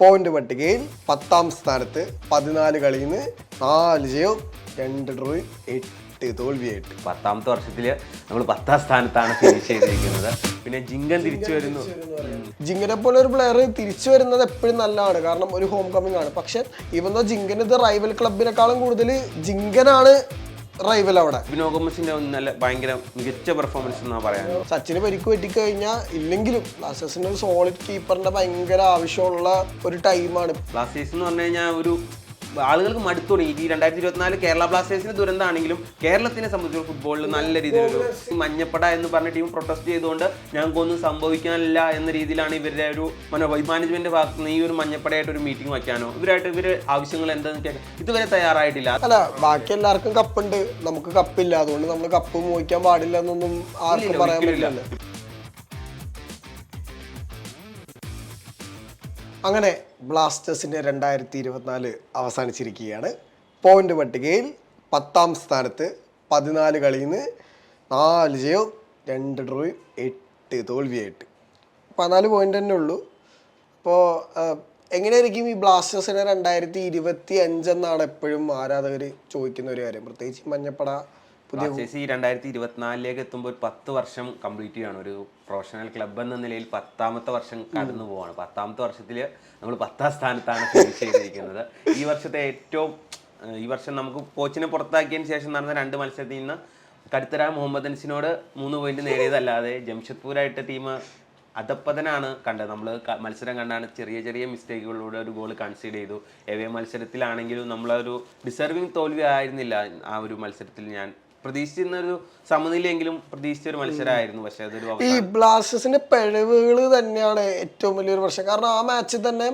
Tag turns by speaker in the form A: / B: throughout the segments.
A: Point പട്ടികയിൽ പത്താം സ്ഥാനത്ത് പതിനാല് കളിയിൽ നിന്ന് നാല് ജയം രണ്ട് ഡ്രോ എട്ട് തോൽവിയായിട്ട്.
B: പത്താമത്തെ വർഷത്തിൽ നമ്മൾ പത്താം സ്ഥാനത്താണ് ഫിനിഷ് ചെയ്തിരിക്കുന്നത്. പിന്നെ ജിങ്കൻ തിരിച്ചു വരുന്നു.
A: ജിങ്കനെ പോലെ ഒരു പ്ലെയർ തിരിച്ചു വരുന്നത് എപ്പോഴും നല്ലതാണ്. കാരണം ഒരു ഹോം കമ്മിങ് ആണ്. പക്ഷെ ഇവന്നോ ജിങ്കൻ ഇത് റൈവൽ ക്ലബിനെക്കാളും കൂടുതൽ ജിങ്കനാണ് റൈവൽ അവിടെ.
B: വിനോ ഗോമസിന്റെ നല്ല ഭയങ്കര മികച്ച പെർഫോമൻസ് എന്നാ പറയാൻ
A: സച്ചിന് പരിക്ക് പറ്റിക്കഴിഞ്ഞാൽ ഇല്ലെങ്കിലും ബ്ലാസ്റ്റേഴ്സിന് ഒരു സോളിഡ് കീപ്പറിന്റെ ഭയങ്കര ആവശ്യമുള്ള ഒരു ടൈമാണ്
B: ബ്ലാസ്റ്റേഴ്സ് എന്ന് പറഞ്ഞു കഴിഞ്ഞാൽ ഒരു ആളുകൾക്ക് മടുത്തു തുടങ്ങി ഈ രണ്ടായിരത്തി ഇരുപത്തിനാല് കേരള ബ്ലാസ്റ്റേഴ്സിന് ദുരന്തമാണെങ്കിലും കേരളത്തിനെ സംബന്ധിച്ച് ഫുട്ബോളിൽ നല്ല രീതിയിലൊരു മഞ്ഞപ്പട എന്ന് പറഞ്ഞ ടീം പ്രൊട്ടസ്റ്റ് ചെയ്തുകൊണ്ട് ഞങ്ങൾക്കൊന്നും സംഭവിക്കാനില്ല എന്ന രീതിയിലാണ് ഇവരുടെ ഒരു മനോഭാവം മാനേജ്മെന്റ് ഭാഗത്ത് നിന്ന് ഈ ഒരു മഞ്ഞപ്പടയായിട്ട് ഒരു മീറ്റിംഗ് വയ്ക്കാനോ. ഇവരായിട്ട് ഇവർ ആവശ്യങ്ങൾ എന്താണെന്ന് കേൾക്കാം ഇതുവരെ തയ്യാറായിട്ടില്ല.
A: അല്ല ബാക്കി എല്ലാവർക്കും കപ്പുണ്ട്. നമുക്ക് കപ്പില്ല. അതുകൊണ്ട് നമ്മൾ കപ്പ് മോഹിക്കാൻ പാടില്ല എന്നൊന്നും ആർക്കും പറയാൻ പറ്റില്ല അങ്ങനെ ബ്ലാസ്റ്റേഴ്സിന്റെ രണ്ടായിരത്തി ഇരുപത്തിനാല് അവസാനിച്ചിരിക്കുകയാണ്. പോയിന്റ് പട്ടികയിൽ പത്താം സ്ഥാനത്ത് പതിനാല് കളിയിൽ നിന്ന് നാല് ജയവും രണ്ട് ഡ്രോയും എട്ട് തോൽവിയായിട്ട്. പതിനാല് പോയിന്റ് തന്നെ ഉള്ളൂ. അപ്പോൾ എങ്ങനെയായിരിക്കും ഈ ബ്ലാസ്റ്റേഴ്സിനെ രണ്ടായിരത്തി ഇരുപത്തി അഞ്ചെന്നാണ് എപ്പോഴും ആരാധകർ ചോദിക്കുന്ന ഒരു കാര്യം. പ്രത്യേകിച്ച് മഞ്ഞപ്പട പുതിയ
B: രണ്ടായിരത്തി ഇരുപത്തിനാലിലേക്ക് എത്തുമ്പോൾ ഒരു പത്ത് വർഷം കംപ്ലീറ്റ് ചെയ്യാണ്. ഒരു പ്രൊഫഷണൽ ക്ലബ് എന്ന നിലയിൽ പത്താമത്തെ വർഷം കടന്നു പോവാണ്. പത്താമത്തെ വർഷത്തിൽ നമ്മൾ പത്താം സ്ഥാനത്താണ് ഫിനിഷ് ചെയ്തിരിക്കുന്നത്. ഈ വർഷത്തെ ഏറ്റവും ഈ വർഷം നമുക്ക് കോച്ചിനെ പുറത്താക്കിയതിന് ശേഷം നടന്ന രണ്ട് മത്സരത്തിൽ നിന്ന് കരുത്തര മുഹമ്മദ് അൻസിനോട് മൂന്ന് പോയിന്റ് നേടിയതല്ലാതെ ജംഷഡ്പൂരായിട്ട് ടീം അധപ്പതനാണ് കണ്ടത്. നമ്മൾ മത്സരം കണ്ടാണ് ചെറിയ ചെറിയ മിസ്റ്റേക്കുകളിലൂടെ ഒരു ഗോൾ കൺസീഡ് ചെയ്തു. എവേ മത്സരത്തിലാണെങ്കിലും നമ്മളൊരു ഡിസർവിങ് തോൽവി ആയിരുന്നില്ല ആ ഒരു മത്സരത്തിൽ ഞാൻ പ്രതീക്ഷിച്ചിരുന്ന ഒരു സമനിലയെങ്കിലും പ്രതീക്ഷിച്ച ഒരു മത്സരമായിരുന്നു. പക്ഷേ അതൊരു
A: ഈ ബ്ലാസ്റ്റേഴ്സിന്റെ പിഴവുകൾ തന്നെയാണ് ഏറ്റവും വലിയൊരു പ്രശ്നം. കാരണം ആ മാച്ചിൽ തന്നെ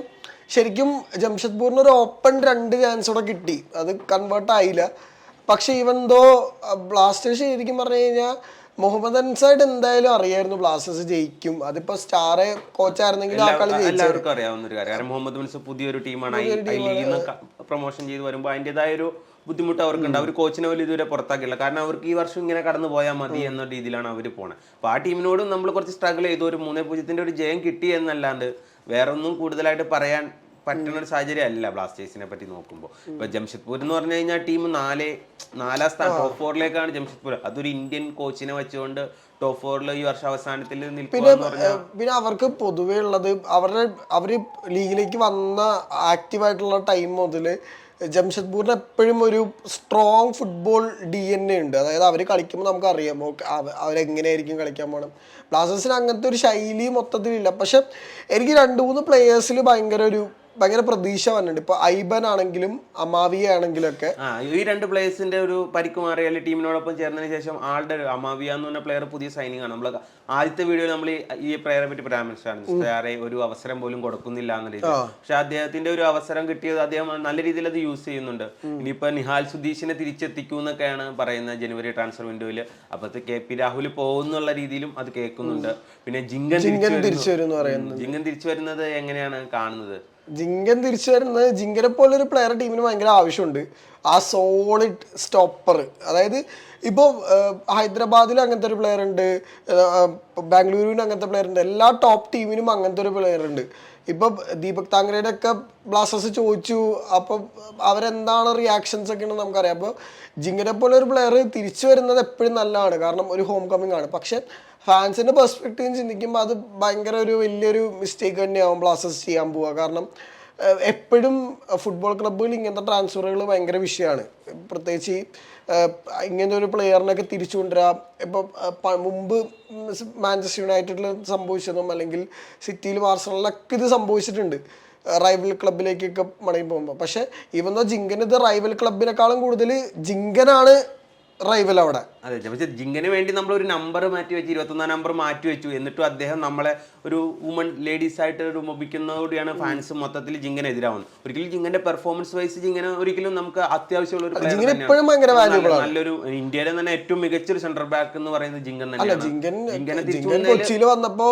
A: ശരിക്കും ജംഷഡ്പൂരിന് ഒരു ഓപ്പൺ രണ്ട് ചാൻസ് കൂടെ കിട്ടി. അത് കൺവേർട്ട് ആയില്ല. പക്ഷെ ഇവൻ ദോ ബ്ലാസ്റ്റേഴ്സ് ശരിക്കും പറഞ്ഞു കഴിഞ്ഞാൽ മുഹമ്മദ് അൻസായിട്ട് എന്തായാലും അറിയായിരുന്നു ബ്ലാസ്റ്റേഴ്സ് ജയിക്കും. അതിപ്പോ സ്റ്റാറെ കോച്ചായിരുന്നെങ്കിൽ ആ കളി
B: എല്ലാവർക്കും അറിയാവുന്ന ഒരു കാര്യം മുഹമ്മദ് മുൻസ് പുതിയൊരു ടീമാണ് പ്രൊമോഷൻ ചെയ്ത് വരുമ്പോൾ അതിന്റെതായ ഒരു ബുദ്ധിമുട്ട് അവർക്കുണ്ട് അവർ കോച്ചിനെ പോലും ഇതുവരെ പുറത്താക്കിയില്ല കാരണം അവർക്ക് ഈ വർഷം ഇങ്ങനെ കടന്നു പോയാൽ മതി എന്ന രീതിയിലാണ് അവർ പോണത് അപ്പോൾ ആ ടീമിനോടും നമ്മൾ കുറച്ച് സ്ട്രഗിൾ ചെയ്തു. ഒരു മൂന്നേ പൂജ്യത്തിന്റെ ഒരു ജയം കിട്ടി എന്നല്ലാണ്ട് വേറെ ഒന്നും കൂടുതലായിട്ട് പറയാൻ പറ്റുന്ന ഒരു സാഹചര്യം അല്ല ബ്ലാസ്റ്റേഴ്സിനെ പറ്റി നോക്കുമ്പോൾ ഇപ്പൊ ജംഷഡ്പൂർ എന്ന് പറഞ്ഞു കഴിഞ്ഞാൽ ടീം നാല് നാലാം സ്ഥാനം ടോപ്പ് ഫോറിലേക്കാണ് ജംഷഡ്പൂർ. അതൊരു ഇന്ത്യൻ കോച്ചിനെ വെച്ചുകൊണ്ട് ടോപ്പ് ഫോറിൽ ഈ വർഷം അവസാനത്തിൽ
A: പിന്നെ പിന്നെ അവർക്ക് പൊതുവേ ഉള്ളത് അവരുടെ അവർ ലീഗിലേക്ക് വന്ന ആക്റ്റീവായിട്ടുള്ള ടൈം മുതൽ ജംഷഡ്പൂരിന് എപ്പോഴും ഒരു strong football D N A ഉണ്ട്. അതായത് അവർ കളിക്കുമ്പോൾ നമുക്ക് അറിയാം ഓക്കെ അവരെങ്ങനെയായിരിക്കും കളിക്കാൻ പോകണം ബ്ലാസ്റ്റേഴ്സിന് അങ്ങനത്തെ ഒരു ശൈലി മൊത്തത്തിലില്ല. പക്ഷെ എനിക്ക് രണ്ട് മൂന്ന് പ്ലേയേഴ്സിൽ ഭയങ്കര ഒരു ഭയങ്കര പ്രതീക്ഷ വന്നിട്ടുണ്ട്. ഇപ്പൊ ഐബൻ ആണെങ്കിലും അമാവിയ ആണെങ്കിലും ഒക്കെ
B: ഈ രണ്ട് പ്ലേയേഴ്സിന്റെ ഒരു പരിക്ക് മാറിയാൽ ടീമിനോടൊപ്പം ചേർന്നതിന് ശേഷം ആളുടെ അമാവിയ എന്ന് പറഞ്ഞ പ്ലെയർ പുതിയ സൈനിങ് ആണ്. നമ്മൾ ആദ്യത്തെ വീഡിയോ നമ്മൾ ഈ പ്ലെയറെ പറ്റി പരാമർശിച്ചാണ്. വേറെ ഒരു അവസരം പോലും കൊടുക്കുന്നില്ല എന്ന രീതി പക്ഷെ അദ്ദേഹത്തിന്റെ ഒരു അവസരം കിട്ടിയത് അദ്ദേഹം നല്ല രീതിയിൽ അത് യൂസ് ചെയ്യുന്നുണ്ട്. ഇനിയിപ്പോ നിഹാൽ സുധീഷിനെ തിരിച്ചെത്തിക്കും എന്നൊക്കെയാണ് പറയുന്നത് ജനുവരി ട്രാൻസ്ഫർ വിൻഡോയിൽ അപ്പത്തെ കെ പി രാഹുൽ പോകുന്നുള്ള രീതിയിലും അത് കേൾക്കുന്നുണ്ട്. പിന്നെ. ജിങ്കൻ തിരിച്ചു വരുന്നത് എങ്ങനെയാണ് കാണുന്നത്?
A: ജിങ്കൻ തിരിച്ചു വരുന്നത് ജിങ്കനെ പോലെ ഒരു പ്ലെയർ ടീമിന് ഭയങ്കര ആവശ്യമുണ്ട്. ആ സോളിഡ് സ്റ്റോപ്പർ അതായത് ഇപ്പോൾ ഹൈദരാബാദിൽ അങ്ങനത്തെ ഒരു പ്ലെയർ ഉണ്ട്. ബാംഗ്ലൂരുവിനും അങ്ങനത്തെ പ്ലെയർ ഉണ്ട്. എല്ലാ ടോപ്പ് ടീമിനും അങ്ങനത്തെ ഒരു പ്ലെയർ ഉണ്ട്. ഇപ്പം ദീപക് താങ്കരയുടെ ഒക്കെ ബ്ലാസ്റ്റേഴ്സ് ചോദിച്ചു. അപ്പം അവരെന്താണ് റിയാക്ഷൻസ് ഒക്കെ ഉണ്ടെന്ന് നമുക്കറിയാം. അപ്പോൾ ജിങ്കനെ പോലെ ഒരു പ്ലെയർ തിരിച്ചു വരുന്നത് എപ്പോഴും നല്ലതാണ്. കാരണം ഒരു ഹോം കമ്മിങ് ആണ്. പക്ഷെ ഫാൻസിന്റെ പെർസ്പെക്റ്റീവ് ചിന്തിക്കുമ്പോൾ അത് ഭയങ്കര ഒരു വലിയൊരു മിസ്റ്റേക്ക് തന്നെയാവും ബ്ലാസ്റ്റേഴ്സ് ചെയ്യാൻ പോവുക. കാരണം എപ്പോഴും ഫുട്ബോൾ ക്ലബ്ബുകൾ ഇങ്ങനത്തെ ട്രാൻസ്ഫറുകൾ ഭയങ്കര വിഷയമാണ് പ്രത്യേകിച്ച് ഇങ്ങനത്തെ ഇങ്ങനെ ഒരു പ്ലെയറിനൊക്കെ തിരിച്ചു കൊണ്ടുവരാം. ഇപ്പം മുമ്പ് മാഞ്ചസ്റ്റർ യുണൈറ്റഡിൽ സംഭവിച്ചതും അല്ലെങ്കിൽ സിറ്റിയിൽ ബാർസലോണിലൊക്കെ ഇത് സംഭവിച്ചിട്ടുണ്ട്. റൈവൽ ക്ലബിലേക്കൊക്കെ മടങ്ങി പോകുമ്പോൾ പക്ഷേ ഇവന്നോ ജിങ്കൻ ഇത് റൈവൽ ക്ലബിനേക്കാളും കൂടുതൽ ജിങ്കനാണ് റൈവൽ അവിടെ.
B: അതെ പക്ഷേ ജിങ്കന് വേണ്ടി നമ്മൾ ഒരു നമ്പർ മാറ്റി വെച്ച് ഇരുപത്തൊന്നാം നമ്പർ മാറ്റി വെച്ചു. എന്നിട്ടും അദ്ദേഹം നമ്മളെ ഒരു വുമൺ ലേഡീസ് ആയിട്ട് ഒരു ഉപയോഗിക്കുന്നതോടെയാണ് ഫാൻസ് മൊത്തത്തിൽ ജിങ്കനെതിരാവുന്നത് ഒരിക്കലും ജിങ്കന്റെ പെർഫോമൻസ് വൈസ് ജിങ്ങനെ ഒരിക്കലും നമുക്ക് അത്യാവശ്യമുള്ള ഒരു നല്ലൊരു ഇന്ത്യയിലെ തന്നെ ഏറ്റവും മികച്ച ഒരു സെന്റർ ബാക്ക് എന്ന് പറയുന്നത് ജിങ്കൻ തന്നെയാണ്.
A: ജിങ്കൻ കൊച്ചിയിൽ വന്നപ്പോ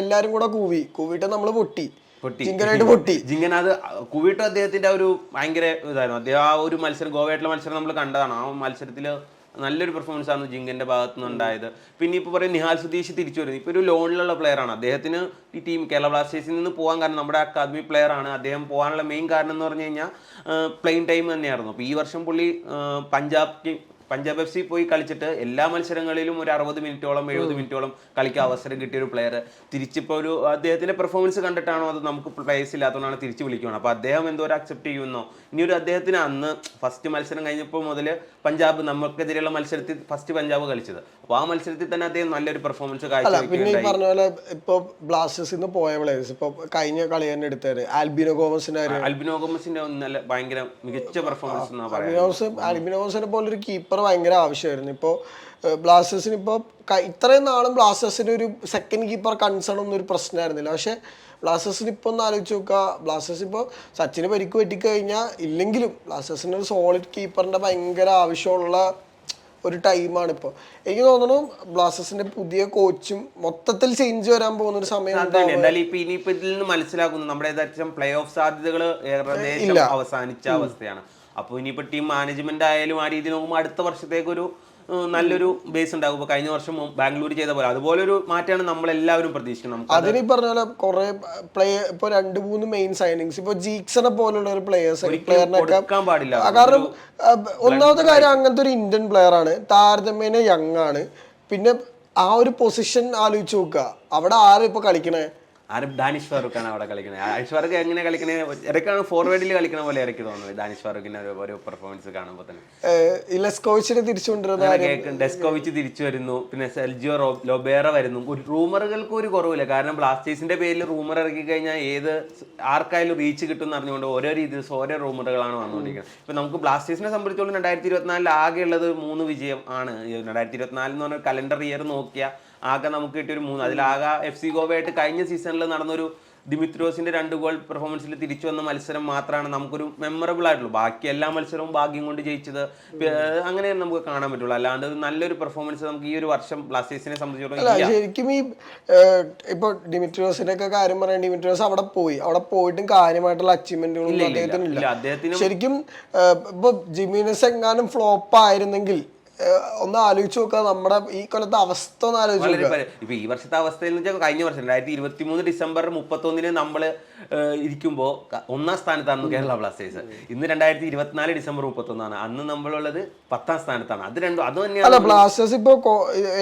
A: എല്ലാരും കൂടെ കൂവി. കൂവിട്ട് നമ്മൾ പൊട്ടി.
B: പൊട്ടി.
A: ജിങ്കനായിട്ട് പൊട്ടി.
B: ജിങ്കൻ അത് കുവിട്ടോ അദ്ദേഹത്തിന്റെ ഒരു ഭയങ്കര ഇതായിരുന്നു. അദ്ദേഹം ആ ഒരു മത്സരം ഗോവയായിട്ടുള്ള മത്സരം നമ്മൾ കണ്ടതാണ്. ആ മത്സരത്തിൽ നല്ലൊരു പെർഫോമൻസ് ആണ് ജിങ്കന്റെ ഭാഗത്തു നിന്നുണ്ടായത് പിന്നെ ഇപ്പോൾ പറയും നിഹാൽ സുതീഷ് തിരിച്ചു വരുന്നത് ഇപ്പോൾ ഒരു ലോണിലുള്ള പ്ലെയർ ആണ്. അദ്ദേഹത്തിന് ഈ ടീം കേരള ബ്ലാസ്റ്റേഴ്സിൽ നിന്ന് പോകാൻ കാരണം നമ്മുടെ അക്കാദമി പ്ലെയർ ആണ്. അദ്ദേഹം പോകാനുള്ള മെയിൻ കാരണം എന്ന് പറഞ്ഞു കഴിഞ്ഞാൽ പ്ലെയിൻ ടൈം തന്നെയായിരുന്നു. അപ്പോൾ ഈ വർഷം പുള്ളി Punjab team Punjab F C പോയി കളിച്ചിട്ട് എല്ലാ മത്സരങ്ങളിലും ഒരു അറുപത് മിനിറ്റോളം എഴുപത് മിനിറ്റോളം കളിക്കാൻ അവസരം കിട്ടിയ ഒരു പ്ലെയർ തിരിച്ചിപ്പോൾ ഒരു അദ്ദേഹത്തിന്റെ പെർഫോമൻസ് കണ്ടിട്ടാണോ അത് നമുക്ക് പ്ലേയേഴ്സ് ഇല്ലാത്തതുകൊണ്ടാണ് തിരിച്ചു വിളിക്കുന്നത് അപ്പോൾ അദ്ദേഹം എന്തോ ഒരു അക്സെപ്റ്റ് ചെയ്യുന്നോ? ഇനി ഒരു അദ്ദേഹത്തിന് അന്ന് ഫസ്റ്റ് മത്സരം കഴിഞ്ഞപ്പോൾ മുതൽ പഞ്ചാബ് നമുക്കെതിരെയുള്ള മത്സരത്തിൽ ഫസ്റ്റ് പഞ്ചാബ് കളിച്ചത്. അപ്പോൾ ആ മത്സരത്തിൽ തന്നെ അദ്ദേഹം നല്ലൊരു പെർഫോമൻസ്
A: പിന്നെ ഈ പറഞ്ഞ പോലെ ബ്ലാസ്റ്റേഴ്സിൽ നിന്ന് പോയ പ്ലേയേഴ്സ് കഴിഞ്ഞ കളി തന്നെ എടുത്തത് ആൽബിനോ ഗോമസിന്റെ
B: ആൽബിനോ ഗോമസിന്റെ നല്ല ഭയങ്കര മികച്ച പെർഫോമൻസ് എന്നാ പറയുന്നത്.
A: ആൽബിനോ അൽബിനോസിനെ പോലെ ഒരു കീപ്പർ ഭയങ്കര ആവശ്യമായിരുന്നു. ഇപ്പോൾ ബ്ലാസ്റ്റേഴ്സിന് ഇപ്പോൾ ഇത്രയും നാളും ബ്ലാസ്റ്റേഴ്സിന് ഒരു സെക്കൻഡ് കീപ്പർ കൺസേൺ ഒന്നും ഒരു പ്രശ്നമായിരുന്നില്ല. പക്ഷേ ബ്ലാസ്റ്റേഴ്സിന് ഇപ്പോൾ ഒന്ന് ആലോചിച്ച് നോക്കുക ബ്ലാസ്റ്റേഴ്സ് ഇപ്പോൾ സച്ചിന് പരിക്ക് പറ്റിക്കഴിഞ്ഞാൽ ഇല്ലെങ്കിലും ബ്ലാസ്റ്റേഴ്സിന് ഒരു സോളിഡ് കീപ്പറിന്റെ ഭയങ്കര ആവശ്യമുള്ള ഒരു ടൈമാണ് ഇപ്പോൾ എനിക്ക് തോന്നുന്നു ബ്ലാസ്റ്റേഴ്സിന്റെ പുതിയ കോച്ചും മൊത്തത്തിൽ ചേഞ്ച് വരാൻ പോകുന്ന ഒരു സമയം.
B: എന്തായാലും ഇപ്പൊ ഇനിയിപ്പോ ഇതിൽ നിന്ന് മനസ്സിലാക്കുന്നു. നമ്മുടെ പ്ലേ ഓഫ് സാധ്യതകൾ ഏകദേശം അവസാനിച്ച അവസ്ഥയാണ്. അപ്പോൾ ഇനിയിപ്പോൾ ടീം മാനേജ്മെന്റ് ആയാലും ആ രീതിയിൽ നോക്കുമ്പോൾ അടുത്ത വർഷത്തേക്കൊരു നല്ലൊരു ബേസ് ഉണ്ടാകും ഇപ്പൊ കഴിഞ്ഞ വർഷം ബാംഗ്ലൂർ ചെയ്ത പോലെ. അതുപോലെ ഒരു മാറ്റമാണ് നമ്മൾ എല്ലാവരും പ്രതീക്ഷിക്കുന്നത്
A: അതിന് ഈ പറഞ്ഞ പോലെ കുറെ പ്ലേ ഇപ്പൊ രണ്ട് മൂന്ന് മെയിൻ സൈനിങ്സ് ഇപ്പൊ ജീക്സനെ പോലുള്ള ഒരു പ്ലേയേഴ്സ് പ്ലെയറിനൊക്കെ
B: പാടില്ല.
A: കാരണം ഒന്നാമത്തെ കാര്യം അങ്ങനത്തെ ഒരു ഇന്ത്യൻ പ്ലെയർ ആണ്. താരതമ്യേന യങ് ആണ്. പിന്നെ ആ ഒരു പൊസിഷൻ ആലോചിച്ച് നോക്കുക. അവിടെ ആരും ഇപ്പൊ കളിക്കണേ?
B: ആരും ഡാനിഷ് ഫാറൂഖാണ് അവിടെ കളിക്കുന്നത് ഡാനിഷ് ഫാറൂഖ് എങ്ങനെ കളിക്കണേ? ഇടയ്ക്കാണ് ഫോർവേഡിൽ കളിക്കണ പോലെ ഇറക്കി തോന്നുന്നത് ഡാനിഷ് ഫാറൂഖിന്റെ ഒരു- പെർഫോമൻസ് കാണുമ്പോൾ തന്നെ.
A: ലെസ്കോവിച്ചിനെ
B: കേൾക്കും ഡെസ്കോവിച്ച് തിരിച്ചു വരുന്നു പിന്നെ സെൽജിയോ ലൊബേറ വരുന്നു. ഒരു റൂമറുകൾക്ക് ഒരു കുറവില്ല. കാരണം ബ്ലാസ്റ്റേഴ്സിന്റെ പേരിൽ റൂമർ ഇറക്കി കഴിഞ്ഞാൽ ഏത് ആർക്കായാലും റീച്ച് കിട്ടും എന്ന് അറിഞ്ഞുകൊണ്ട് ഓരോ രീതിയിൽ ഓരോ റൂമറുകളാണ് വന്നുകൊണ്ടിരിക്കുന്നത്. ഇപ്പൊ നമുക്ക് ബ്ലാസ്റ്റേഴ്സിനെ സംബന്ധിച്ചോളം രണ്ടായിരത്തി ഇരുപത്തിനാലിൽ ആകെയുള്ളത് മൂന്ന് വിജയം ആണ്. രണ്ടായിരത്തി ഇരുപത്തിനാലെന്ന് പറഞ്ഞ കലണ്ടർ ഇയർ നോക്കിയ ആകെ നമുക്ക് കിട്ടിയ ഒരു മൂന്ന്. അതിലാകെ എഫ് സി ഗോവയായിട്ട് കഴിഞ്ഞ സീസണിൽ നടന്നൊരു ദിമിത്രോസിന്റെ രണ്ട് ഗോൾ പെർഫോമൻസിൽ തിരിച്ചു വന്ന മത്സരം മാത്രമാണ് നമുക്കൊരു മെമ്മറബിൾ ആയിട്ടുള്ളൂ. ബാക്കി എല്ലാ മത്സരവും ഭാഗ്യം കൊണ്ട് ജയിച്ചത് അങ്ങനെ നമുക്ക് കാണാൻ പറ്റുള്ളൂ. അല്ലാണ്ട് നല്ലൊരു പെർഫോമൻസ് നമുക്ക് ഈ ഒരു വർഷം ബ്ലാസ്റ്റേഴ്സിനെ സംബന്ധിച്ചിടത്തോളം
A: ശരിക്കും ഈ ഇപ്പൊ ഡിമിട്രിയോസിന്റെ ഒക്കെ കാര്യം പറയാൻ ഡിമിട്രിയോസ് അവിടെ പോയി. അവിടെ പോയിട്ടും കാര്യമായിട്ടുള്ള അച്ചീവ്മെന്റുകളൊന്നും അദ്ദേഹത്തിന്
B: ഇല്ല.
A: ശരിക്കും ഇപ്പൊ ജിമീനസ് എങ്ങാനും ഫ്ലോപ്പ് ആയിരുന്നെങ്കിൽ ഒന്ന് ആലോചിച്ച് നോക്കുക. നമ്മുടെ ഈ കൊല്ലത്തെ അവസ്ഥ ഒന്ന് ആലോചിച്ച്
B: ഇപ്പൊ ഈ വർഷത്തെ അവസ്ഥയിൽ നിന്ന് വെച്ചാൽ കഴിഞ്ഞ വർഷം രണ്ടായിരത്തി ഇരുപത്തി മൂന്ന് ഡിസംബർ മുപ്പത്തൊന്നിന് നമ്മൾ ഇരിക്കുമ്പോൾ ഒന്നാം സ്ഥാനത്താണ് കേരള ബ്ലാസ്റ്റേഴ്സ്. ഇന്ന് രണ്ടായിരത്തി ഇരുപത്തിനാല് ഡിസംബർ മുപ്പത്തൊന്നാണ്. അന്ന് നമ്മളുള്ളത് പത്താം സ്ഥാനത്താണ്. അത് രണ്ടും അത്
A: അല്ല
B: തന്നെയാണ്
A: ബ്ലാസ്റ്റേഴ്സ് ഇപ്പൊ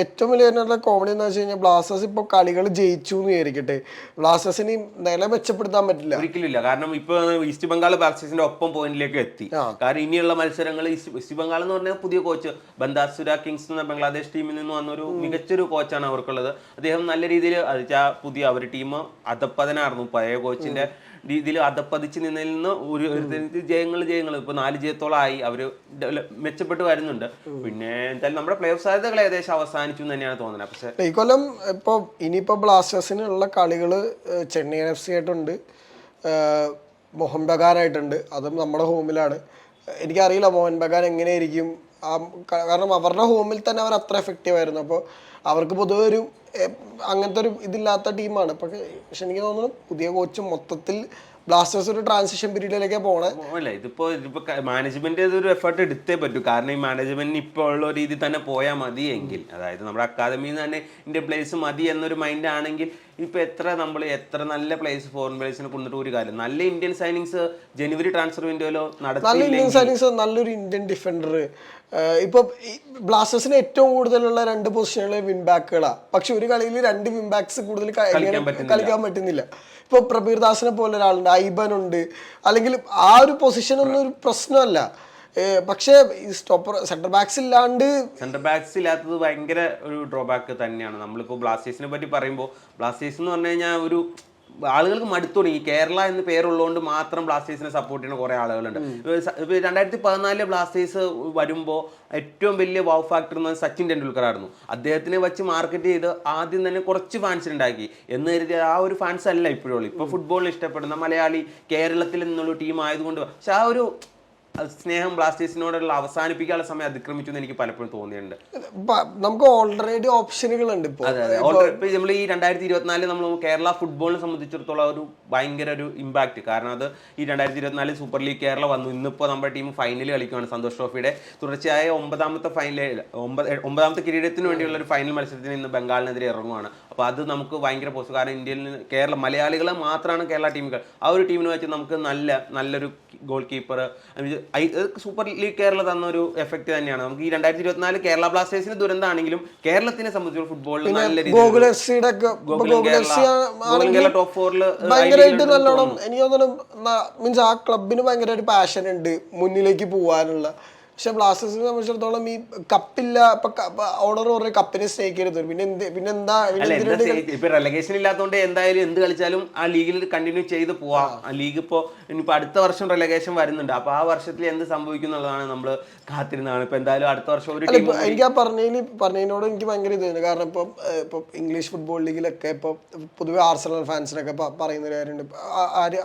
A: ഏറ്റവും വലിയ കോമഡി എന്ന് വെച്ച് കഴിഞ്ഞാൽ ബ്ലാസ്റ്റേഴ്സ് ഇപ്പൊ കളികൾ ജയിച്ചു എന്ന് വിചാരിക്കട്ടെ. ബ്ലാസ്റ്റേഴ്സിന് നില മെച്ചപ്പെടുത്താൻ പറ്റില്ല.
B: ഒരിക്കലും ഇല്ല കാരണം ഇപ്പൊ ഈസ്റ്റ് ബംഗാൾ ബ്ലാസ്റ്റേഴ്സിന്റെ ഒപ്പം പോയിന്റിലേക്ക് എത്തി. കാരണം ഇനിയുള്ള മത്സരങ്ങൾ ഈസ്റ്റ് ബംഗാൾ എന്ന് പറഞ്ഞാൽ പുതിയ കോച്ച് ബന്ദാസുര കിങ്സ് എന്ന ബംഗ്ലാദേശ് ടീമിൽ നിന്ന് വന്നൊരു മികച്ചൊരു കോച്ചാണ് അവർക്കുള്ളത്. അദ്ദേഹം നല്ല രീതിയിൽ അതിച്ചാ പുതിയ അവർ ടീം അധപ്പതനായിരുന്നു. പഴയ കോച്ചിന്റെ രീതിയിൽ അധപ്പതിച്ച് നിന്നതിൽ നിന്ന് ഒരു ജയങ്ങൾ ജയങ്ങൾ. ഇപ്പൊ നാല് ജയത്തോളമായി അവർ മെച്ചപ്പെട്ട് വരുന്നുണ്ട്. പിന്നെ എന്തായാലും നമ്മുടെ പ്ലേ ഓഫ് സാധ്യതകൾ ഏകദേശം അവസാനിച്ചു തന്നെയാണ് തോന്നുന്നത്. പക്ഷേ
A: ഈ കൊല്ലം ഇപ്പൊ ഇനിയിപ്പോ ബ്ലാസ്റ്റേഴ്സിനുള്ള കളികൾ ചെന്നൈ എഫ് സി ആയിട്ടുണ്ട്. മോഹൻ ബഗാനായിട്ടുണ്ട്. അതും നമ്മുടെ ഹോമിലാണ് എനിക്കറിയില്ല മോഹൻ ബഗാൻ എങ്ങനെയായിരിക്കും കാരണം അവരുടെ ഹോമിൽ തന്നെ അവർ അത്ര എഫക്റ്റീവ് ആയിരുന്നു. അപ്പോൾ അവർക്ക് പൊതുവെ ഒരു അങ്ങനത്തെ ഒരു ഇതില്ലാത്ത ടീമാണ് പക്ഷെ എനിക്ക് തോന്നുന്നു പുതിയ കോച്ച് മൊത്തത്തിൽ ബ്ലാസ്റ്റേഴ്സ് ഒരു ട്രാൻസിഷൻ പീരീഡിലേക്ക് പോണേ.
B: അല്ല ഇതിപ്പോ ഇതിപ്പോ മാനേജ്മെന്റ് ഒരു എഫേർട്ട് എടുത്തേ പറ്റൂ. കാരണം ഈ മാനേജ്മെന്റിന് ഇപ്പോൾ ഉള്ള രീതി തന്നെ പോയാൽ മതി എങ്കിൽ അതായത് നമ്മുടെ അക്കാദമിയിൽ നിന്ന് തന്നെ ഇന്ത്യ പ്ലേസ് മതി എന്നൊരു മൈൻഡ് ആണെങ്കിൽ ഇപ്പൊ എത്ര നമ്മൾ എത്ര നല്ല പ്ലേസ് ഫോറിൻ പ്ലേസിനെ കൊണ്ടിട്ട് ഒരു കാര്യം. നല്ല ഇന്ത്യൻ സൈനിങ്സ് ജനുവരി ട്രാൻസ്ഫർ വിൻഡോയിലോ
A: നല്ല ഇന്ത്യൻ സൈനിങ്സ് നല്ലൊരു ഇന്ത്യൻ ഡിഫൻഡർ ഇപ്പൊ ബ്ലാസ്റ്റേഴ്സിന് ഏറ്റവും കൂടുതലുള്ള രണ്ട് പൊസിഷനുകൾ വിൻബാക്കുകളാണ് പക്ഷെ ഒരു കളിയിൽ രണ്ട് വിൻബാക്സ് കൂടുതൽ കളിക്കാൻ പറ്റുന്നില്ല. ഇപ്പൊ പ്രബീർ ദാസിനെ പോലെ ഒരാളുണ്ട് ഐബൻ ഉണ്ട് അല്ലെങ്കിൽ ആ ഒരു പൊസിഷൻ ഒന്നും ഒരു പ്രശ്നമല്ല. പക്ഷേ സ്റ്റോപ്പർ സെന്റർ ബാക്സ് ഇല്ലാണ്ട്
B: സെന്റർ ബാക്സ് ഇല്ലാത്തത് ഭയങ്കര ഒരു ഡ്രോബാക്ക് തന്നെയാണ്. നമ്മളിപ്പോൾ ബ്ലാസ്റ്റേഴ്സിനെ പറ്റി പറയുമ്പോൾ ബ്ലാസ്റ്റേഴ്സ് എന്ന് പറഞ്ഞു കഴിഞ്ഞാൽ ഒരു ആളുകൾക്ക് മടുത്തു ഈ കേരള എന്ന് പേരുള്ളതുകൊണ്ട് മാത്രം ബ്ലാസ്റ്റേഴ്സിനെ സപ്പോർട്ട് ചെയ്യുന്ന കുറെ ആളുകളുണ്ട്. രണ്ടായിരത്തി പതിനാലിലെ ബ്ലാസ്റ്റേഴ്സ് വരുമ്പോൾ ഏറ്റവും വലിയ വൗ ഫാക്ടർ എന്ന് പറഞ്ഞാൽ സച്ചിൻ ടെണ്ടുൽക്കർ ആയിരുന്നു അദ്ദേഹത്തിനെ വെച്ച് മാർക്കറ്റ് ചെയ്ത് ആദ്യം തന്നെ കുറച്ച് ഫാൻസ് ഉണ്ടാക്കി. എന്ന് കരുതി ആ ഒരു ഫാൻസ് അല്ല ഇപ്പോഴുള്ളൂ. ഇപ്പൊ ഫുട്ബോളിൽ ഇഷ്ടപ്പെടുന്ന മലയാളി കേരളത്തിൽ നിന്നുള്ള ടീം ആയതുകൊണ്ട് പക്ഷെ ആ ഒരു സ്നേഹം ബ്ലാസ്റ്റേഴ്സിനോടുള്ള അവസാനിപ്പിക്കാനുള്ള സമയം അതിക്രമിച്ചു എന്ന് എനിക്ക് പലപ്പോഴും തോന്നിയിട്ടുണ്ട്.
A: നമുക്ക് ഓൾറെഡി
B: ഓൾറെഡി ഇപ്പൊ. നമ്മൾ ഈ രണ്ടായിരത്തി ഇരുപത്തിനാലിൽ നമ്മൾ കേരള ഫുട്ബോളിനെ സംബന്ധിച്ചിടത്തോളം ഒരു ഭയങ്കര ഒരു ഇമ്പാക്ട് കാരണം അത് ഈ രണ്ടായിരത്തി ഇരുപത്തിനാലിൽ സൂപ്പർ ലീഗ് കേരള വന്നു. ഇന്നിപ്പോൾ നമ്മുടെ ടീം ഫൈനൽ കളിക്കുകയാണ് സന്തോഷ് ട്രോഫിയുടെ തുടർച്ചയായ ഒമ്പതാമത്തെ ഫൈനൽ ഒമ്പത് ഒമ്പതാമത്തെ കിരീടത്തിന് വേണ്ടിയുള്ള ഒരു ഫൈനൽ മത്സരത്തിന് ഇന്ന് ബംഗാളിനെതിരെ ഇറങ്ങുകയാണ് അപ്പോൾ അത് നമുക്ക് ഭയങ്കര പോസിറ്റീവ് കാരണം ഇന്ത്യയിൽ നിന്ന് കേരള മലയാളികൾ മാത്രമാണ് കേരള ടീമുകൾ ആ ഒരു ടീമിന് വെച്ച് നമുക്ക് നല്ല നല്ലൊരു goal keeper super league Kerala തന്ന ഒരു എഫക്റ്റ് തന്നെയാണ്. നമുക്ക് ഈ രണ്ടായിരത്തി ഇരുപത്തിനാല് കേരള ബ്ലാസ്റ്റേഴ്സിന് ദുരന്തമാണെങ്കിലും കേരളത്തിനെ സംബന്ധിച്ചുള്ള ഫുട്ബോളിൽ നല്ല രീതിയിൽ ടോപ്പ് ഫോറിൽ
A: ഭയങ്കരമായിട്ട് നല്ലോണം എനിക്ക് തോന്നുന്നു മീൻസ് ആ ക്ലബിന് ഭയങ്കര ഒരു പാഷൻ ഉണ്ട് മുന്നിലേക്ക് പോവാനുള്ള. പക്ഷെ ബ്ലാസ്റ്റേഴ്സിനെ സംബന്ധിച്ചിടത്തോളം ഈ കപ്പില്ല ഇപ്പൊ ഓർഡർ പറഞ്ഞ കപ്പിനെ സ്റ്റേക്ക് ചെയ്ത് പിന്നെ പിന്നെ എന്താ പിന്നെ
B: എന്താ ഇപ്പൊ റെലഗേഷൻ ഇല്ലാത്തതുകൊണ്ട് എന്തായാലും എന്ത് കളിച്ചാലും ആ ലീഗിൽ കണ്ടിന്യൂ ചെയ്ത് പോവാം. ആ. ലീഗ് ഇപ്പോ ഇനിയിപ്പോ അടുത്ത വർഷം റെലഗേഷൻ വരുന്നുണ്ട്. അപ്പൊ ആ വർഷത്തിൽ എന്ത് സംഭവിക്കും എന്നുള്ളതാണ് നമ്മൾ കാത്തിരുന്നതാണ് ഇപ്പൊ എന്തായാലും അടുത്ത വർഷം ഒരു ടീം
A: എനിക്ക് ആ പറഞ്ഞതിന് പറഞ്ഞതിനോട് എനിക്ക് ഭയങ്കര ഇത് കാരണം ഇപ്പൊ ഇപ്പൊ ഇംഗ്ലീഷ് ഫുട്ബോൾ ലീഗിലൊക്കെ ഇപ്പൊ പൊതുവെ ആർസണൽ ഫാൻസിനൊക്കെ പറയുന്ന ഒരു കാര്യമുണ്ട്.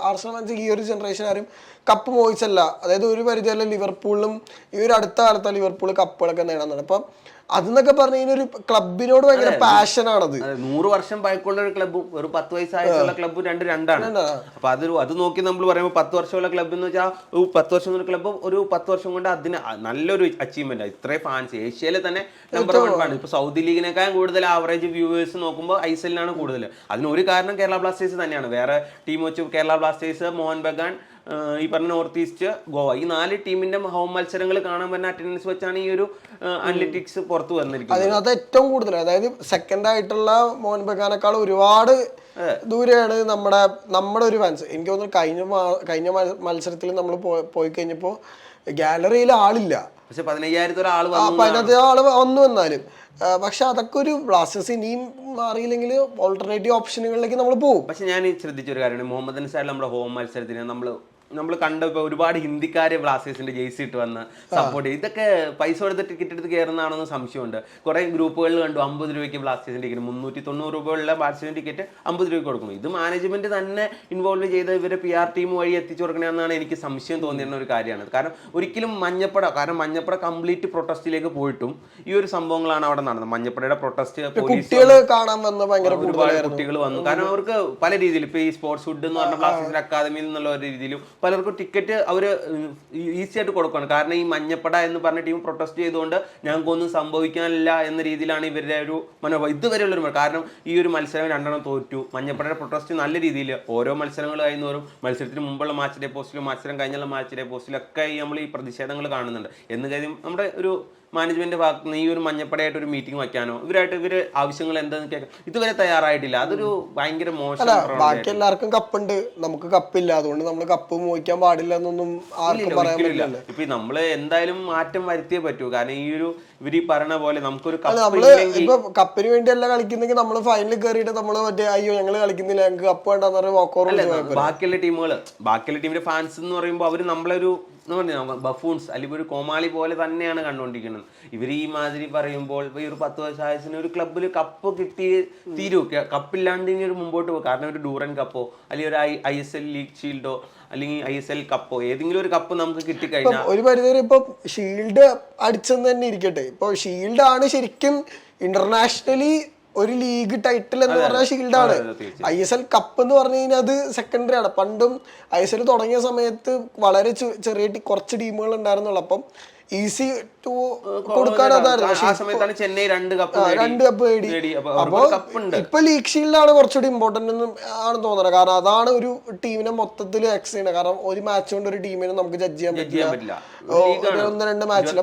A: ആർസണൽ ഫാൻസ് ഈ ഒരു ജനറേഷൻ ആരും കപ്പ് മോഹിച്ചല്ല. അതായത് ഒരു പരിധിയല്ല ലിവർപൂളിലും ഈ ഒരു അടുത്ത കാലത്ത് ലിവർപൂൾ കപ്പുകളൊക്കെ നേടാൻ അപ്പം അതെന്നൊക്കെ പറഞ്ഞു കഴിഞ്ഞാൽ ഒരു ക്ലബിനോട് ഭയങ്കര പാഷനാണത്
B: അതെ, നൂറ് വർഷം പഴക്കമുള്ള ഒരു ക്ലബ്ബും ഒരു പത്ത് വയസ്സായിട്ടുള്ള ക്ലബ്ബും രണ്ട് രണ്ടാണ്. അപ്പൊ അതൊരു അത് നോക്കി നമ്മൾ പറയുമ്പോൾ പത്ത് വർഷമുള്ള ക്ലബ്ബ് എന്ന് വെച്ചാൽ ഒരു പത്ത് വർഷം ക്ലബ്ബ് ഒരു പത്ത് വർഷം കൊണ്ട് അതിന് നല്ലൊരു അച്ചീവ്മെന്റ് ഇത്രയും ഫാൻസ് ഏഷ്യയിലെ തന്നെ നമ്പർ വൺ ആണ് ഇപ്പൊ സൗദി ലീഗിനേക്കാൾ കൂടുതൽ ആവറേജ് വ്യൂവേഴ്സ് നോക്കുമ്പോൾ ഐ എസ് എല്ലിനാണ് കൂടുതൽ. അതിന് ഒരു കാരണം കേരള ബ്ലാസ്റ്റേഴ്സ് തന്നെയാണ്. വേറെ ടീം വെച്ച് കേരള ബ്ലാസ്റ്റേഴ്സ് മോഹൻ ബഗാൻ ഈ പറഞ്ഞ നോർത്ത് ഈസ്റ്റ് ഗോവ. ഈ നാല് ടീമിന്റെ ഹോം മത്സരങ്ങൾ കാണാൻ പറ്റുന്ന അറ്റൻഡൻസ് വെച്ചാണ് ഈ ഒരു അനലിറ്റിക്സ് പുറത്തു വന്നിരിക്കുന്നത്.
A: അതിനകത്ത് ഏറ്റവും കൂടുതൽ അതായത് സെക്കൻഡ് ആയിട്ടുള്ള മോഹൻ ബഗാനേക്കാൾ ഒരുപാട് ദൂരെയാണ് നമ്മുടെ നമ്മുടെ ഒരു ഫാൻസ് എനിക്ക് തോന്നുന്നു കഴിഞ്ഞ കഴിഞ്ഞ മത്സരത്തിൽ നമ്മൾ പോയി കഴിഞ്ഞപ്പോൾ ഗാലറിയിൽ ആളില്ല.
B: പക്ഷെ പതിനയ്യായിരത്തോളം
A: ആൾ
B: വന്നു
A: അപ്പൊ അതിനകത്ത് ആൾ വന്നു വന്നാലും പക്ഷെ അതൊക്കെ ഒരു ബ്ലാസ്റ്റേഴ്സ് ഇനിയും മാറിയില്ലെങ്കിൽ ഓൾട്ടർനേറ്റീവ് ഓപ്ഷനുകളിലേക്ക് നമ്മൾ പോകും
B: പക്ഷെ ഞാൻ ശ്രദ്ധിച്ചൊരു കാര്യമാണ്. മുഹമ്മദ് അൻസാർ നമ്മുടെ ഹോം മത്സരത്തിന് നമ്മൾ നമ്മൾ കണ്ട ഇപ്പൊ ഒരുപാട് ഹിന്ദിക്കാര് ബ്ലാസ്റ്റേഴ്സിന്റെ ജേഴ്സി ഇട്ട് വന്ന് സപ്പോർട്ട് ചെയ്യും ഇതൊക്കെ പൈസ കൊടുത്ത് ടിക്കറ്റ് എടുത്ത് കയറുന്നതാണെന്ന് സംശയമുണ്ട്. കുറെ ഗ്രൂപ്പുകളിൽ കണ്ടു അമ്പത് രൂപയ്ക്ക് ബ്ലാസ്റ്റേഴ്സിന്റെ ടിക്കറ്റ് മുന്നൂറ്റി തൊണ്ണൂറ് രൂപയുള്ള ബ്ലാസ്റ്റേഴ്സിന്റെ ടിക്കറ്റ് അമ്പത് രൂപയ്ക്ക് കൊടുക്കുന്നു. ഇത് മാനേജ്മെന്റ് തന്നെ ഇൻവോൾവ് ചെയ്ത് ഇവരെ പി ആർ ടീം വഴി എത്തിച്ചു കൊടുക്കണമെന്നാണ് എനിക്ക് സംശയം തോന്നിയിരുന്ന ഒരു കാര്യമാണ്. കാരണം ഒരിക്കലും മഞ്ഞപ്പട കാരണം മഞ്ഞപ്പട കംപ്ലീറ്റ് പ്രൊട്ടസ്റ്റിലേക്ക് പോയിട്ടും ഈ ഒരു സംഭവങ്ങളാണ് അവിടെ നടന്നത്. മഞ്ഞപ്പടയുടെ പ്രൊട്ടസ്റ്റ് പോലീസ്
A: കുട്ടികൾ കാണാൻ വന്ന ഭയങ്കര
B: ഒരുപാട് കുട്ടികൾ വന്നു. കാരണം അവർക്ക് പല രീതിയിൽ ഇപ്പൊ ഈ സ്പോർട്സ് ഫുഡ് എന്ന് പറഞ്ഞ ബ്ലാസ്റ്റേഴ്സിന്റെ അക്കാദമിയിൽ നിന്നുള്ള ഒരു രീതിയിലും പലർക്കും ടിക്കറ്റ് അവർ ഈസി ആയിട്ട് കൊടുക്കുകയാണ് കാരണം ഈ മഞ്ഞപ്പട എന്ന് പറഞ്ഞ ടീം പ്രൊട്ടസ്റ്റ് ചെയ്തുകൊണ്ട് ഞങ്ങൾക്കൊന്നും സംഭവിക്കാനില്ല എന്ന രീതിയിലാണ് ഇവരുടെ ഒരു മനോഭാവം. ഇതുവരെയുള്ള ഒരു കാരണം ഈ ഒരു മത്സരം രണ്ടെണ്ണം തോറ്റു. മഞ്ഞപ്പടയുടെ പ്രൊട്ടസ്റ്റ് നല്ല രീതിയിൽ ഓരോ മത്സരങ്ങൾ കഴിയുന്നവരും മത്സരത്തിന് മുമ്പുള്ള മാച്ച് ഡേ പോസ്റ്റിലും മത്സരം കഴിഞ്ഞുള്ള മാച്ച് ഡേ പോസ്റ്റിലൊക്കെ നമ്മൾ ഈ പ്രതിഷേധങ്ങൾ കാണുന്നുണ്ട്. എന്ന് കാര്യം നമ്മുടെ ഒരു മാനേജ്മെന്റ് ഭാഗത്ത് നിന്ന് ഈ ഒരു മഞ്ഞപ്പടയായിട്ട് ഒരു മീറ്റിംഗ് വയ്ക്കാനോ? ഇവരായിട്ട് ഇവർ ആവശ്യങ്ങൾ എന്താന്ന് കേൾക്കാം ഇതുവരെ തയ്യാറായിട്ടില്ല. അതൊരു ഭയങ്കര മോശം
A: ബാക്കി എല്ലാവർക്കും കപ്പുണ്ട്. നമുക്ക് കപ്പില്ല. അതുകൊണ്ട് നമ്മൾ കപ്പ് മോഹിക്കാൻ പാടില്ല എന്നൊന്നും ആർക്കും പറയാൻ പറ്റില്ല
B: ഇപ്പൊ നമ്മൾ എന്തായാലും മാറ്റം വരുത്തിയേ പറ്റൂ. കാരണം ഈ ഒരു ഇവർ ഈ പറഞ്ഞ പോലെ നമുക്കൊരു നമ്മൾ
A: ഇപ്പൊ കപ്പിന് വേണ്ടിയല്ല കളിക്കുന്നെങ്കിൽ നമ്മൾ ഫൈനലിൽ കയറിയിട്ട് നമ്മൾ മറ്റേ അയ്യോ ഞങ്ങൾ കളിക്കുന്നില്ല ഞങ്ങൾക്ക് കപ്പ് വേണ്ടെന്ന് പറഞ്ഞ വോക്കോർ
B: ബാക്കിയുള്ള ടീമുകൾ ബാക്കിയുള്ള ടീമിന്റെ ഫാൻസ് എന്ന് പറയുമ്പോൾ അവർ നമ്മളൊരു എന്ന് പറഞ്ഞാൽ ബഫൂൺസ് അല്ലെങ്കിൽ ഒരു കോമാളി പോലെ തന്നെയാണ് കണ്ടുകൊണ്ടിരിക്കുന്നത് ഇവർ ഈ മാതിരി പറയുമ്പോൾ ഇപ്പൊ ഈ ഒരു പത്ത് വയസ്സായ ഒരു ക്ലബ്ബിൽ കപ്പ് കിട്ടി തീരൂ. കപ്പില്ലാണ്ട് ഇനി ഒരു മുമ്പോട്ട് പോകും. കാരണം ഒരു ഡൂറൻ കപ്പോ അല്ലെങ്കിൽ ഒരു I I S L league ഷീൽഡോ അല്ലെങ്കിൽ ഐ എസ് എൽ കപ്പോ ഏതെങ്കിലും ഒരു കപ്പ് നമുക്ക് കിട്ടിക്കഴിഞ്ഞാൽ
A: ഒരു പരിധി ഇപ്പൊ ഷീൽഡ് അടിച്ചെന്ന് തന്നെ ഇരിക്കട്ടെ. ഇപ്പൊ ഷീൽഡ് ആണ് ശരിക്കും ഇന്റർനാഷണലി ഒരു ലീഗ് ടൈറ്റിൽ എന്ന് പറഞ്ഞാൽ ഷീൽഡാണ്. ഐ എസ് എൽ കപ്പ് എന്ന് പറഞ്ഞു കഴിഞ്ഞാൽ അത് സെക്കൻഡറി ആണ്. പണ്ടും ഐ എസ് എൽ തുടങ്ങിയ സമയത്ത് വളരെ ചെറിയ കുറച്ച് ടീമുകൾ ഉണ്ടായിരുന്നുള്ളൂ. അപ്പം ഈസി ടു കൊടുക്കാൻ അതായിരുന്നു.
B: ആ സമയത്താണ് ചെന്നൈ രണ്ട് കപ്പ്
A: രണ്ട് കപ്പ് നേടി.
B: അപ്പൊ
A: ഇപ്പൊ ലീഗ് ഷീൽഡാണ് കുറച്ചുകൂടി ഇമ്പോർട്ടന്റ് എന്ന് ആണ് തോന്നുന്നത്. കാരണം അതാണ് ഒരു ടീമിനെ മൊത്തത്തിൽ എക്സ് ചെയ്യുന്നത് കാരണം ഒരു മാച്ച് കൊണ്ട് ഒരു ടീമിനെ നമുക്ക് ജഡ്ജ് ചെയ്യാൻ പറ്റില്ല. ഒന്ന് രണ്ട് മാച്ചിൽ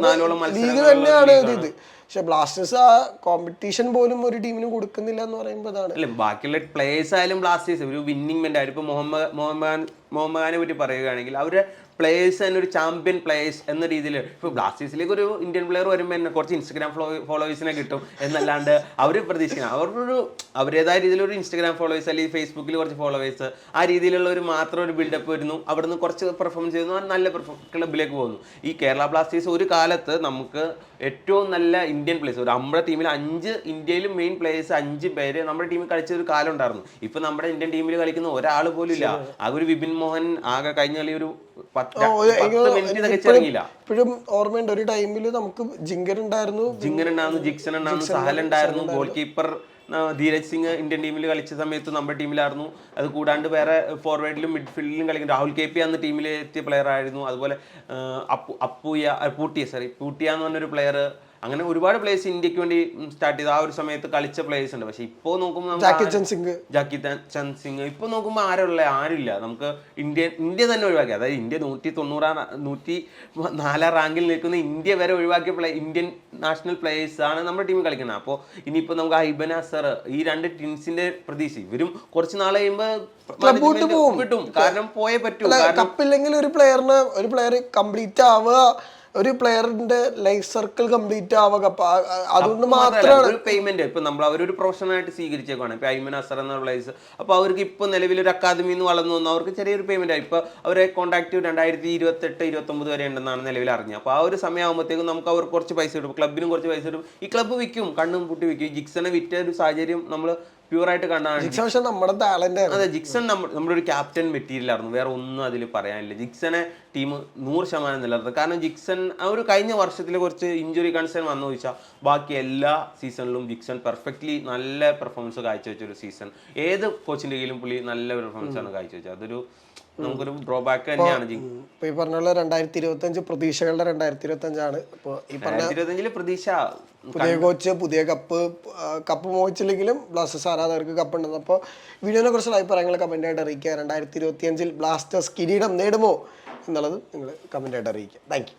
A: ലീഗ് തന്നെയാണ് ഇത് ഇത്. പക്ഷെ ബ്ലാസ്റ്റേഴ്സ് ആ കോമ്പറ്റീഷൻ പോലും ഒരു ടീമിന് കൊടുക്കുന്നില്ല എന്ന് പറയുമ്പോൾ അതാണ്
B: ബാക്കിയുള്ള പ്ലേയേഴ്സ് ആയാലും ബ്ലാസ്റ്റേഴ്സ് ഒരു വിന്നിംഗ് മെന്റ് ആയിരുന്നു ഇപ്പൊ മുഹമ്മദ് മുഹമ്മദ് മുഹമ്മദാനെ പറ്റി പറയുകയാണെങ്കിൽ അവർ പ്ലേയേഴ്സ് തന്നെ ഒരു ചാമ്പ്യൻ പ്ലേയേഴ്സ് എന്ന രീതിയിൽ ഇപ്പോൾ ബ്ലാസ്റ്റേഴ്സിലേക്ക് ഒരു ഇന്ത്യൻ പ്ലെയർ വരുമ്പോൾ തന്നെ കുറച്ച് ഇൻസ്റ്റഗ്രാം ഫോളോവേഴ്സിനെ കിട്ടും എന്നല്ലാണ്ട് അവർ പ്രതീക്ഷിക്കണം. അവരൊരു അവരുടേതായ രീതിയിലൊരു ഇൻസ്റ്റഗ്രാം ഫോളോവേഴ്സ് അല്ലെങ്കിൽ ഫേസ്ബുക്കിൽ കുറച്ച് ഫോളോവേഴ്സ് ആ രീതിയിലുള്ള ഒരു മാത്രം ഒരു ബിൽഡപ്പ് വരുന്നു. അവിടുന്ന് കുറച്ച് പെർഫോമൻസ് ചെയ്യുന്നു. നല്ല നല്ല ക്ലബിലേക്ക് പോകുന്നു. ഈ കേരള ബ്ലാസ്റ്റേഴ്സ് ഒരു കാലത്ത് നമുക്ക് ഏറ്റവും നല്ല ഇന്ത്യൻ പ്ലേയേഴ്സ് ഒരു നമ്മുടെ ടീമിൽ അഞ്ച് ഇന്ത്യയിൽ മെയിൻ പ്ലേയേഴ്സ് അഞ്ച് പേര് നമ്മുടെ ടീമിൽ കളിച്ച ഒരു കാലം ഉണ്ടായിരുന്നു. ഇപ്പൊ നമ്മുടെ ഇന്ത്യൻ ടീമിൽ കളിക്കുന്ന ഒരാൾ പോലും ഇല്ല. ആ ഒരു വിപിൻ മോഹൻ ആകെ കഴിഞ്ഞ കളി ഒരു
A: ഇപ്പോഴും ഓർമ്മയുണ്ട് ഒരു ടൈമിൽ നമുക്ക് ജിങ്കർ ഉണ്ടായിരുന്നു.
B: ജിങ്കർ ഉണ്ടായിരുന്നു ജിക്സൺ ഉണ്ടായിരുന്നു സഹൽ ഉണ്ടായിരുന്നു goal keeper Dheeraj Singh Indian ടീമിൽ കളിച്ച സമയത്ത് നമ്മുടെ ടീമിലായിരുന്നു. അത് കൂടാണ്ട് വേറെ ഫോർവേഡിലും മിഡ്ഫീൽഡിലും കളിക്കും രാഹുൽ കെ പി അന്ന് ടീമിൽ എത്തിയ പ്ലെയർ ആയിരുന്നു. അതുപോലെ അപ്പു അപ്പൂയ പൂട്ടിയ സോറി പൂട്ടിയ എന്ന് പറഞ്ഞൊരു പ്ലെയർ അങ്ങനെ ഒരുപാട് പ്ലേയേഴ്സ് ഇന്ത്യയ്ക്ക് വേണ്ടി സ്റ്റാർട്ട് ചെയ്ത് ആ ഒരു സമയത്ത് കളിച്ച പ്ലേയേഴ്സ് ഉണ്ട്. പക്ഷെ ഇപ്പോൾ നോക്കുമ്പോൾ
A: ജാക്കി ചന്ദ് സിംഗ്
B: ജാക്കി ചന്ദ് സിംഗ് ഇപ്പൊ നോക്കുമ്പോൾ ആരുള്ള ആരുമില്ല നമുക്ക് ഇന്ത്യ ഇന്ത്യ തന്നെ ഒഴിവാക്കി. അതായത് ഇന്ത്യ നൂറ്റി തൊണ്ണൂറാം നൂറ്റി നാലാം റാങ്കിൽ നിൽക്കുന്ന ഇന്ത്യ വരെ ഒഴിവാക്കിയ പ്ലേ ഇന്ത്യൻ നാഷണൽ പ്ലേയേഴ്സ് ആണ് നമ്മുടെ ടീമിൽ കളിക്കുന്നത്. അപ്പോൾ ഇനിയിപ്പോൾ നമുക്ക് ഹൈബൻ അസർ ഈ രണ്ട് ടീംസിന്റെ പ്രതീക്ഷ. ഇവരും കുറച്ച് നാൾ കഴിയുമ്പോൾ പോകും കിട്ടും. കാരണം പോയേ പറ്റൂ.
A: കപ്പില്ലെങ്കിൽ ഒരു പ്ലെയറിന് ഒരു പ്ലെയർ കംപ്ലീറ്റ് ആവുക. ഒരു പ്ലെയറിന്റെ ലൈഫ് സർക്കിൾ കംപ്ലീറ്റ് ആവുക അതുകൊണ്ട് മാത്രമാണ്
B: ഒരു പേയ്മെന്റ് ഇപ്പൊ നമ്മൾ അവരൊരു പ്രൊഫഷണൽ ആയിട്ട് സ്വീകരിച്ചേക്കാണ് ഇപ്പൊ ഐമൻ അസർ എന്ന പ്ലേസ് അപ്പൊ അവർക്ക് ഇപ്പൊ നിലവിൽ ഒരു അക്കാദമിയിൽ നിന്ന് വളർന്നു വന്നു അവർക്ക് ചെറിയൊരു പേയ്മെന്റ് ആയി ഇപ്പൊ അവരെ കോൺടാക്ട് രണ്ടായിരത്തി ഇരുപത്തി എട്ട് ഇരുപത്തി ഒമ്പത് വരെ ഉണ്ടെന്നാണ് നിലവിൽ അറിഞ്ഞത്. അപ്പൊ ആ ഒരു സമയമാകുമ്പോഴത്തേക്കും നമുക്ക് അവർ കുറച്ച് പൈസ കിട്ടും. ക്ലബിനും കുറച്ച് പൈസ കിട്ടും. ഈ ക്ലബ്ബ് വിൽക്കും കണ്ണും പൂട്ടി വിൽക്കും. ജിക്സനെ വിറ്റ ഒരു സാഹചര്യം നമ്മൾ പ്യൂറായിട്ട് കണ്ടാണ്.
A: ജിക്സൺ നമ്മുടെ ടാലന്റ്
B: അതെ ജിക്സൺ നമ്മ നമ്മുടെ ഒരു ക്യാപ്റ്റൻ മെറ്റീരിയൽ ആയിരുന്നു. വേറെ ഒന്നും അതിൽ പറയാനില്ല. ജിക്സനെ ടീം നൂറ് ശതമാനം നിലനിർത്തും. കാരണം ജിക്സൺ ആ ഒരു കഴിഞ്ഞ വർഷത്തിലെ കുറച്ച് ഇഞ്ചുറി കൺസേൺ വന്നു ചോദിച്ചാൽ ബാക്കി എല്ലാ സീസണിലും ജിക്സൺ പെർഫെക്റ്റ്ലി നല്ല പെർഫോമൻസ് കാഴ്ചവെച്ച ഒരു സീസൺ ഏത് കോച്ചിന്റെ കീഴിലും പുള്ളി നല്ല പെർഫോമൻസ് ആണ് കാഴ്ചവെച്ചത്. അതൊരു നമുക്കൊരു ഡ്രോബാക്ക് തന്നെയാണ്
A: ഇപ്പൊ ഈ പറഞ്ഞ പോലെ രണ്ടായിരത്തി ഇരുപത്തി അഞ്ച് പ്രതീക്ഷകളുടെ രണ്ടായിരത്തി ഇരുപത്തി അഞ്ചാണ് ഇപ്പൊ ഈ പറഞ്ഞ
B: ഇരുപത്തിയഞ്ചിൽ പ്രതീക്ഷ
A: പുതിയ കോച്ച് പുതിയ കപ്പ് കപ്പ് മോഹിച്ചില്ലെങ്കിലും ബ്ലാസ്റ്റേഴ്സ് ആരാധകർക്ക് കപ്പ് ഉണ്ടെന്ന്. അപ്പോൾ വീഡിയോനെ കുറിച്ചുള്ള അഭിപ്രായങ്ങൾ കമന്റ് ആയിട്ട് അറിയിക്കുക. രണ്ടായിരത്തി ഇരുപത്തി അഞ്ചിൽ ബ്ലാസ്റ്റേഴ്സ് കിരീടം നേടുമോ? എന്നുള്ളത് നിങ്ങൾ കമന്റ് ആയിട്ട് അറിയിക്കുക താങ്ക്